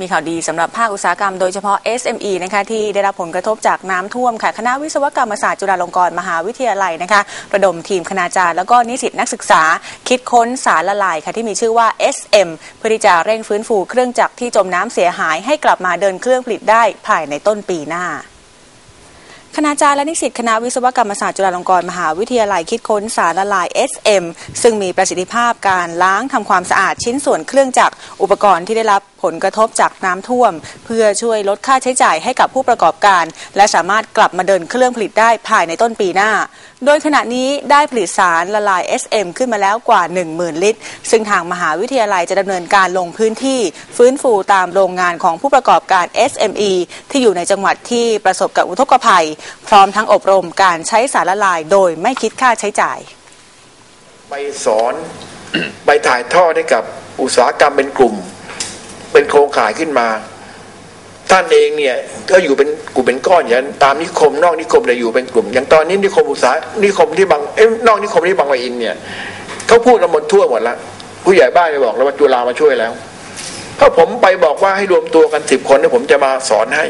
มีข่าวดีสำหรับภาคอุตสาหกรรมโดยเฉพาะ SME นะคะที่ได้รับผลกระทบจากน้ำท่วมค่ะคณะวิศวกรรมศาสตร์จุฬาลงกรณ์มหาวิทยาลัยนะคะระดมทีมคณาจารย์แล้วก็นิสิตนักศึกษา คิดค้นสารละลายค่ะที่มีชื่อว่า SM เพื่อที่จะเร่งฟื้นฟูเครื่องจักรที่จมน้ำเสียหายให้กลับมาเดินเครื่องผลิตได้ภายในต้นปีหน้า ณาจารย์และนิสิตคณะวิศวกรรมศาสตร์จุฬาลงกรณ์มหาวิทยาลัยคิดค้นสารละลาย SM ซึ่งมีประสิทธิภาพการล้างทำความสะอาดชิ้นส่วนเครื่องจักรอุปกรณ์ที่ได้รับผลกระทบจากน้ำท่วม เพื่อช่วยลดค่าใช้จ่ายให้กับผู้ประกอบการ และสามารถกลับมาเดินเครื่องผลิตได้ภายในต้นปีหน้า โดยขณะนี้ได้ผลิตสารละลาย SM ขึ้นมาแล้วกว่า 10,000 ลิตร ซึ่งทางมหาวิทยาลัยจะดำเนินการลงพื้นที่ฟื้นฟูตามโรงงานของผู้ประกอบการ SME ที่อยู่ในจังหวัดที่ประสบกับอุทกภัยพร้อมทั้งอบรมการใช้สารละลายโดยไม่คิดค่าใช้จ่าย ไปสอนไปถ่ายทอดให้กับอุตสาหกรรมเป็นกลุ่ม เป็นโครงข่ายขึ้นมา ท่านเองเนี่ยก็อยู่เป็นกลุ่มเป็นก้อนอย่างนั้นตามนิคมนอกนิคมเลยอยู่เป็นกลุ่ม อย่างตอนนี้นิคมอุตสาหนิคมที่บางเอ้นอกนิคมที่บางปะอินเนี่ยเขาพูดกันหมดทั่วหมดละผู้ใหญ่บ้านไปบอกแล้วว่าจุฬามาช่วยแล้วถ้าผมไปบอกว่าให้รวมตัวกันสิบคนเนี่ยผมจะมาสอนให้